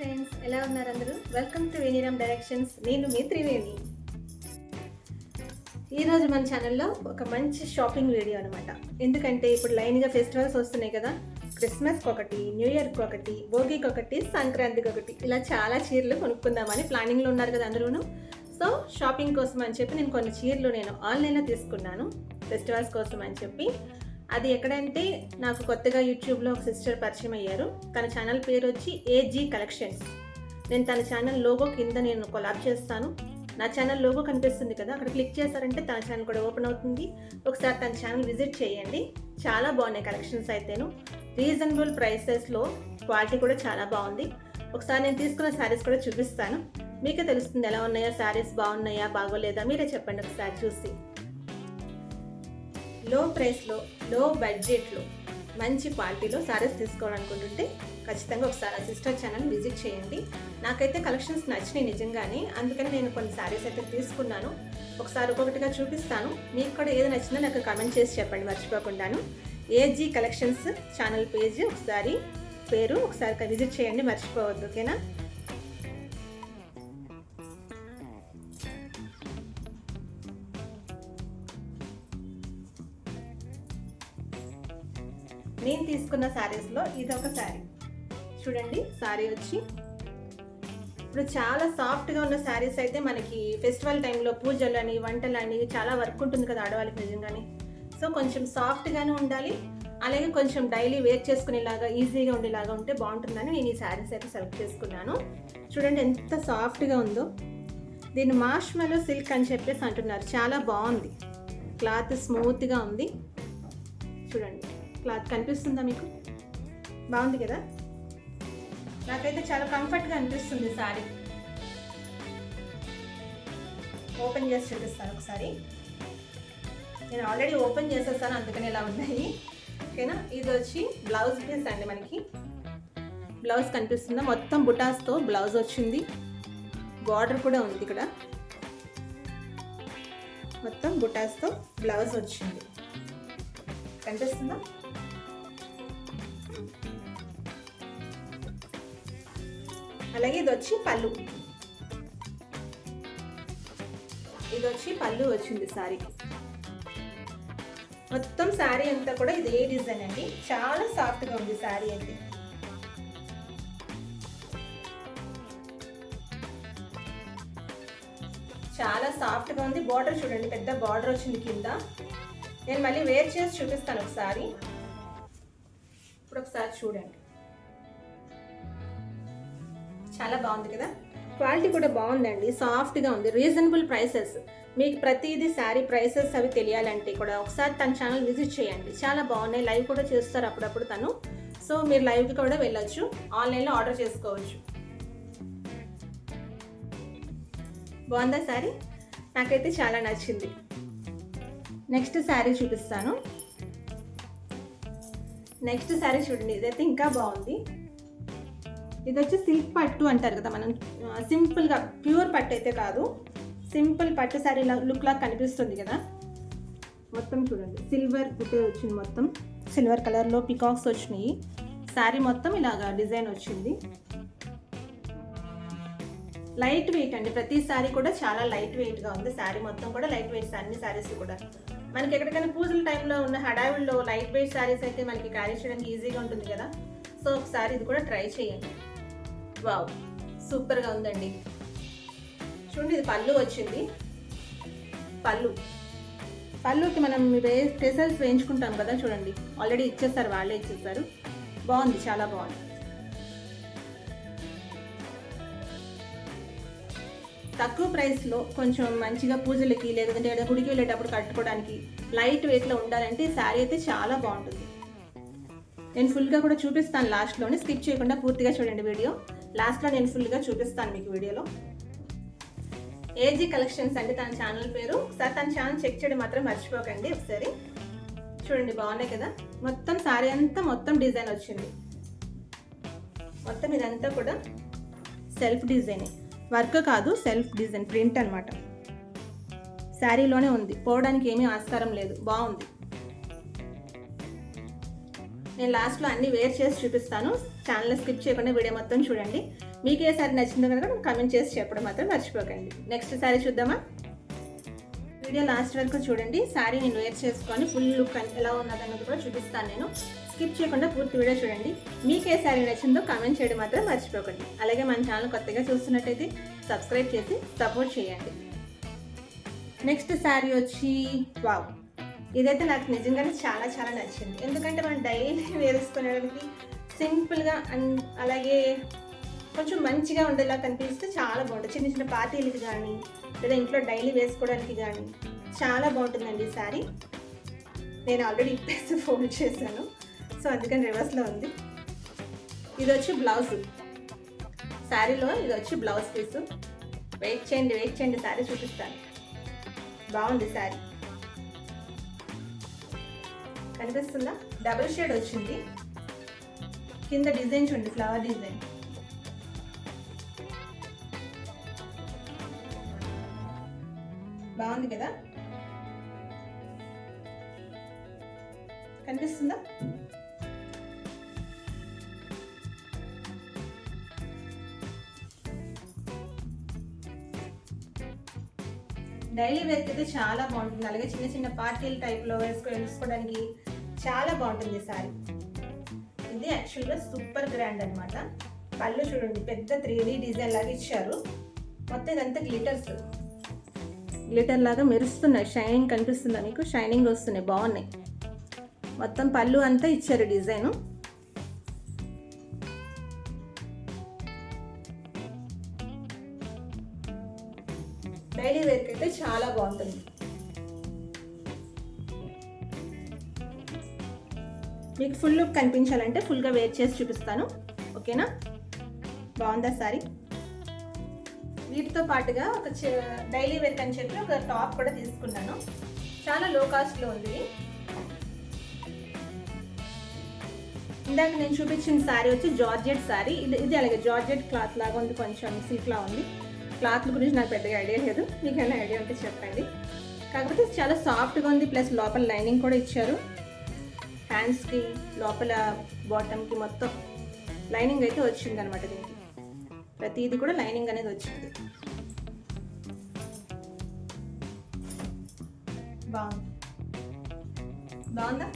Friends ఎలా ఉన్నారు అందరూ? వెల్కమ్ టు వేణిరామ్ డైరెక్షన్స్ నేను మీ త్రివేణి. ఈరోజు మన ఛానల్లో ఒక మంచి షాపింగ్ వీడియో అనమాట ఎందుకంటే ఇప్పుడు లైన్గా ఫెస్టివల్స్ వస్తున్నాయి కదా. క్రిస్మస్కి ఒకటి న్యూ ఇయర్కి ఒకటి భోగికి ఒకటి సంక్రాంతికి ఒకటి ఇలా చాలా చీరలు కొనుక్కుందామని ప్లానింగ్లో ఉన్నారు కదా అందరూను. సో షాపింగ్ కోసం అని చెప్పి నేను కొన్ని చీరలు నేను ఆన్లైన్లో తీసుకున్నాను. ఫెస్టివల్స్ కోసం అని చెప్పి. అది ఎక్కడంటే నాకు కొత్తగా యూట్యూబ్లో ఒక సిస్టర్ పరిచయం అయ్యారు. తన ఛానల్ పేరు వచ్చి ఏజీ కలెక్షన్స్ నేను తన ఛానల్ లోగో కింద నేను కొలాబ్ చేస్తాను. నా ఛానల్ లోగో కనిపిస్తుంది కదా అక్కడ క్లిక్ చేశారంటే తన ఛానల్ కూడా ఓపెన్ అవుతుంది. ఒకసారి తన ఛానల్ విజిట్ చేయండి. చాలా బాగున్నాయి కలెక్షన్స్ అయితేను. రీజనబుల్ ప్రైసెస్లో క్వాలిటీ కూడా చాలా బాగుంది. ఒకసారి నేను తీసుకున్న శారీస్ కూడా చూపిస్తాను. మీకే తెలుస్తుంది ఎలా ఉన్నాయా శారీస్ బాగున్నాయా బాగోలేదా? మీరే చెప్పండి ఒకసారి చూసి. లో ప్రైస్లో లో బడ్జెట్లో మంచి క్వాలిటీలో సారీస్ తీసుకోవాలనుకుంటుంటే ఖచ్చితంగా ఒకసారి సిస్టర్ ఛానల్ విజిట్ చేయండి. నాకైతే కలెక్షన్స్ నచ్చినాయి నిజంగానే. అందుకని నేను కొన్ని సారీస్ అయితే తీసుకున్నాను. ఒకసారి ఒక్కొక్కటిగా చూపిస్తాను. మీకు కూడా ఏది నచ్చిందో నాకు కమెంట్ చేసి చెప్పండి. మర్చిపోకుండాను. ఏజీ కలెక్షన్స్ ఛానల్ పేజ్ ఒకసారి పేరు ఒకసారి విజిట్ చేయండి. మర్చిపోవద్దు. ఓకేనా? తీసుకున్న శారీస్లో ఇది ఒక శారీ చూడండి శారీ వచ్చి. ఇప్పుడు చాలా సాఫ్ట్గా ఉన్న శారీస్ అయితే మనకి ఫెస్టివల్ టైంలో పూజలని వంటలని చాలా వర్క్ ఉంటుంది కదా ఆడవాళ్ళకి నిజంగానే. సో కొంచెం సాఫ్ట్గానే ఉండాలి. అలాగే కొంచెం డైలీ వేర్ చేసుకునేలాగా ఈజీగా ఉండేలాగా ఉంటే బాగుంటుందని నేను ఈ శారీస్ అయితే సెలెక్ట్ చేసుకున్నాను. చూడండి ఎంత సాఫ్ట్గా ఉందో. దీన్ని మాష్మెలో సిల్క్ అని చెప్పేసి అంటున్నారు. చాలా బాగుంది. క్లాత్ స్మూత్గా ఉంది. చూడండి. క్లాత్ కనిపిస్తుందా మీకు? బాగుంది కదా? నాకైతే చాలా కంఫర్ట్గా అనిపిస్తుంది సారీ. ఓపెన్ చేసి చూపిస్తాను ఒకసారి. నేను ఆల్రెడీ ఓపెన్ చేసేస్తాను అందుకని ఇలా ఉన్నాయి. ఓకేనా? ఇది వచ్చి బ్లౌజ్ పీస్ అండి మనకి. బ్లౌజ్ కనిపిస్తుందా? మొత్తం బుటాస్తో బ్లౌజ్ వచ్చింది. బార్డర్ కూడా ఉంది ఇక్కడ. మొత్తం బుటాస్తో బ్లౌజ్ వచ్చింది. కనిపిస్తుందా? అలాగే ఇది వచ్చి పళ్ళు. ఇది వచ్చి పళ్ళు వచ్చింది సారీ. మొత్తం శారీ అంతా కూడా ఇది ఏ డిజైన్ అండి. చాలా సాఫ్ట్గా ఉంది శారీ అయితే. చాలా సాఫ్ట్గా ఉంది. బార్డర్ చూడండి పెద్ద బార్డర్ వచ్చింది కింద. నేను మళ్ళీ వేర్ చేసి చూపిస్తాను ఒకసారి. ఇప్పుడు ఒకసారి చూడండి. చాలా బాగుంది కదా? క్వాలిటీ కూడా బాగుందండి సాఫ్ట్గా ఉంది రీజనబుల్ ప్రైసెస్. మీకు ప్రతిదీ శారీ ప్రైసెస్ అవి తెలియాలంటే కూడా ఒకసారి తన ఛానల్ విజిట్ చేయండి. చాలా బాగున్నాయి లైవ్ కూడా చేస్తారు అప్పుడప్పుడు తను. సో మీరు లైవ్కి కూడా వెళ్ళొచ్చు ఆన్లైన్లో ఆర్డర్ చేసుకోవచ్చు. బాగుందా శారీ? నాకైతే చాలా నచ్చింది. నెక్స్ట్ శారీ చూపిస్తాను. నెక్స్ట్ శారీ చూడండి ఇదైతే ఇంకా బాగుంది. ఇది వచ్చి సిల్క్ పట్టు అంటారు కదా మనం. సింపుల్గా ప్యూర్ పట్టు అయితే కాదు. సింపుల్ పట్టు శారీ లుక్ లాగా కనిపిస్తుంది కదా. మొత్తం చూడండి. సిల్వర్ పుట్టే వచ్చింది మొత్తం. సిల్వర్ కలర్లో పికాక్స్ వచ్చినాయి. శారీ మొత్తం ఇలాగా డిజైన్ వచ్చింది. లైట్ వెయిట్ అండి. ప్రతి శారీ కూడా చాలా లైట్ వెయిట్గా ఉంది. శారీ మొత్తం కూడా లైట్ వెయిట్స్ అన్ని శారీస్ కూడా. మనకి ఎక్కడికైనా పూజల టైంలో ఉన్న హడావిల్లో లైట్ వెయిట్ శారీస్ అయితే మనకి క్యారీ చేయడానికి ఈజీగా ఉంటుంది కదా. సో ఒకసారి ఇది కూడా ట్రై చేయండి. వావ్ సూపర్గా ఉందండి. చూడండి ఇది పళ్ళు వచ్చింది. పళ్ళు. పళ్ళుకి మనం వే పెసల్స్ వేయించుకుంటాం కదా చూడండి. ఆల్రెడీ ఇచ్చేస్తారు వాళ్ళే ఇచ్చేస్తారు బాగుంది చాలా బాగుంది. తక్కువ ప్రైస్లో కొంచెం మంచిగా పూజలకి లేదంటే గుడికి వెళ్ళేటప్పుడు కట్టుకోవడానికి లైట్ వెయిట్లో ఉండాలంటే శారీ అయితే చాలా బాగుంటుంది. నేను ఫుల్గా కూడా చూపిస్తాను లాస్ట్లోనే స్కిప్ చేయకుండా పూర్తిగా చూడండి వీడియో. లాస్ట్లో నేను ఫుల్గా చూపిస్తాను మీకు వీడియోలో. ఏజీ కలెక్షన్స్ అంటే తన ఛానల్ పేరు. ఒకసారి తన ఛానల్ చెక్ చేయడం మాత్రం మర్చిపోకండి ఒకసారి. చూడండి బాగున్నాయి కదా. మొత్తం శారీ అంతా మొత్తం డిజైన్ వచ్చింది. మొత్తం ఇదంతా కూడా సెల్ఫ్ డిజైనే వర్క్ కాదు సెల్ఫ్ డిజైన్ ప్రింట్ అనమాట శారీలోనే ఉంది. పోవడానికి ఏమీ ఆస్కారం లేదు. బాగుంది. నేను లాస్ట్లో అన్ని వేర్ చేసి చూపిస్తాను. ఛానల్ స్కిప్ చేయకుండా వీడియో మొత్తం చూడండి. మీకు ఏ సారీ నచ్చిందో కనుక కమెంట్ చేసి చెప్పడం మాత్రం మర్చిపోకండి. నెక్స్ట్ సారీ చూద్దామా? వీడియో లాస్ట్ వరకు చూడండి. సారీ నేను వేర్ చేసుకొని ఫుల్ లుక్ ఎలా ఉన్నదన్నది కూడా చూపిస్తాను నేను. స్కిప్ చేయకుండా పూర్తి వీడియో చూడండి. మీకు ఏ సారీ నచ్చిందో కామెంట్ చేయడం మాత్రం మర్చిపోకండి. అలాగే మన ఛానల్ కొత్తగా చూస్తున్నట్టయితే సబ్స్క్రైబ్ చేసి సపోర్ట్ చేయండి. నెక్స్ట్ శారీ వచ్చి వావ్ ఇదైతే నాకు నిజంగానే చాలా చాలా నచ్చింది. ఎందుకంటే మనం డైలీ వేసుకునేదానికి సింపుల్గా అండ్ అలాగే కొంచెం మంచిగా ఉండేలా కనిపిస్తే చాలా బాగుంటుంది. చిన్న చిన్న పార్టీలకి కానీ లేదా ఇంట్లో డైలీ వేసుకోవడానికి కానీ చాలా బాగుంటుందండి ఈ శారీ. నేను ఆల్రెడీ ఇప్పేసి ఫోల్డ్ చేశాను. సో అందుకని రివర్స్లో ఉంది. ఇది వచ్చి బ్లౌజ్. శారీలో ఇది వచ్చి బ్లౌజ్ పీసు. వెయిట్ చేయండి వెయిట్ చేయండి శారీ చూపిస్తాను. బాగుంది శారీ. కనిపిస్తుందా? డబుల్ షేడ్ వచ్చింది. కింద డిజైన్ చూడండి ఫ్లవర్ డిజైన్. బాగుంది కదా? కనిపిస్తుందా? డైలీ వేర్కి అయితే చాలా బాగుంటుంది. అలాగే చిన్న చిన్న పార్టీల టైప్లో వేసుకొని వేసుకోవడానికి చాలా బాగుంటుంది సారీ ఇది యాక్చువల్గా సూపర్ గ్రాండ్ అనమాట పళ్ళు చూడండి పెద్ద త్రీ డీ డిజైన్ లాగా ఇచ్చారు. మొత్తం ఇదంతా గ్లిటర్స్ గ్లిటర్ లాగా మెరుస్తున్నాయి. షైనింగ్ కనిపిస్తుందా మీకు? షైనింగ్ వస్తున్నాయి. బాగున్నాయి. మొత్తం పళ్ళు అంతా ఇచ్చారు డిజైను. డైలీ వేర్కి అయితే చాలా బాగుంటుంది. మీకు ఫుల్ లుక్ కనిపించాలంటే ఫుల్గా వేర్ చేసి చూపిస్తాను. ఓకేనా? బాగుందా సారీ? వీటితో పాటుగా ఒక డైలీ వేర్ అని చెప్పి ఒక టాప్ కూడా తీసుకున్నాను. చాలా లో కాస్ట్లో ఉంది. ఇందాక నేను చూపించిన శారీ వచ్చి జార్జెట్ శారీ ఇది ఇది అలాగే జార్జెట్ క్లాత్ లాగా ఉంది కొంచెం సిల్క్లా ఉంది. క్లాత్ల గురించి నాకు పెద్దగా ఐడియా లేదు. మీకు ఏమైనా ఐడియా ఉంటే చెప్పండి. కాకపోతే చాలా సాఫ్ట్గా ఉంది. ప్లస్ లోపల లైనింగ్ కూడా ఇచ్చారు. హ్యాండ్స్కి లోపల బాటమ్కి మొత్తం లైనింగ్ అయితే వచ్చింది అనమాట దీనికి. ప్రతిదీ కూడా లైనింగ్ అనేది వచ్చింది. బాగుంది. బాగుందా?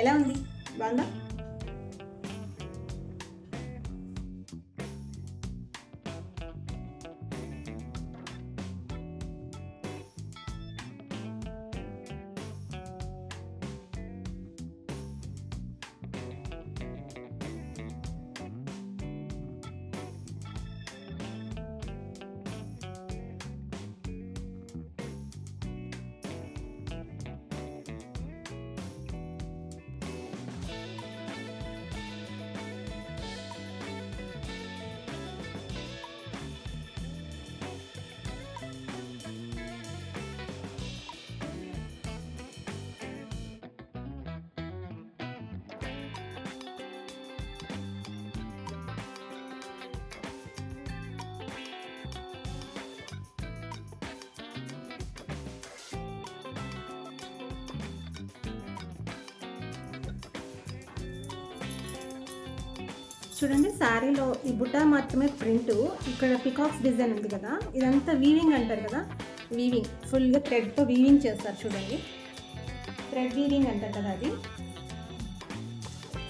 ఎలా ఉంది? బాగుందా? చూడండి శారీలో ఈ బుట్ట మాత్రమే ప్రింట్. ఇక్కడ పికాక్స్ డిజైన్ ఉంది కదా ఇదంతా వీవింగ్ అంటారు కదా వీవింగ్ ఫుల్గా థ్రెడ్తో వీవింగ్ చేస్తారు చూడండి. థ్రెడ్ వీవింగ్ అంటారు కదా అది.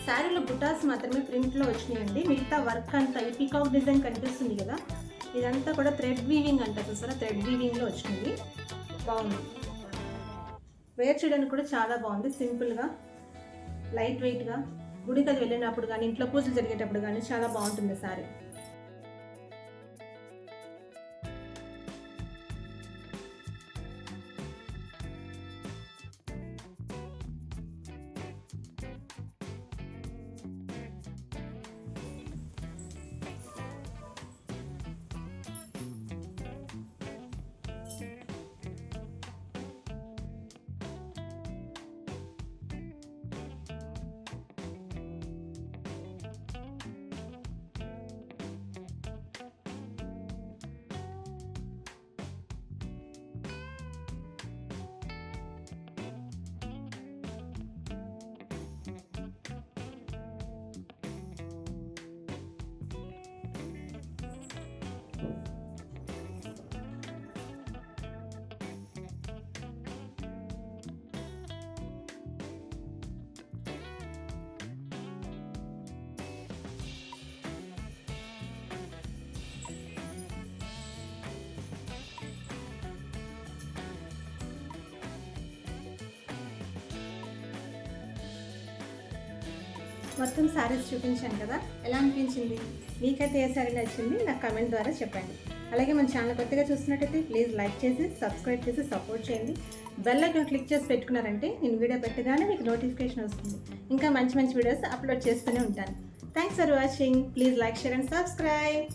శారీలో బుటాస్ మాత్రమే ప్రింట్లో వచ్చినాయండి. మిగతా వర్క్ అంతా ఈ పికాక్ డిజైన్ కనిపిస్తుంది కదా ఇదంతా కూడా థ్రెడ్ వీవింగ్ అంటారు చూసారా? థ్రెడ్ వీవింగ్లో వచ్చింది బాగుంది. వేర్ చేయడానికి కూడా చాలా బాగుంది సింపుల్గా లైట్ వెయిట్గా గుడికి అది వెళ్ళినప్పుడు కానీ ఇంట్లో పూజలు జరిగేటప్పుడు కానీ చాలా బాగుంటుంది సారీ. మొత్తం శారీస్ చూపించాను కదా ఎలా అనిపించింది? మీకైతే ఏ శారీ నచ్చింది? నాకు కమెంట్ ద్వారా చెప్పండి. అలాగే మన ఛానల్ కొత్తగా చూస్తున్నట్టయితే ప్లీజ్ లైక్ చేసి సబ్స్క్రైబ్ చేసి సపోర్ట్ చేయండి. బెల్ ఐకాన్ క్లిక్ చేసి పెట్టుకున్నారంటే నేను వీడియో పెట్టగానే మీకు నోటిఫికేషన్ వస్తుంది. ఇంకా మంచి మంచి వీడియోస్ అప్లోడ్ చేస్తూనే ఉంటాను. Thanks for watching please like share and subscribe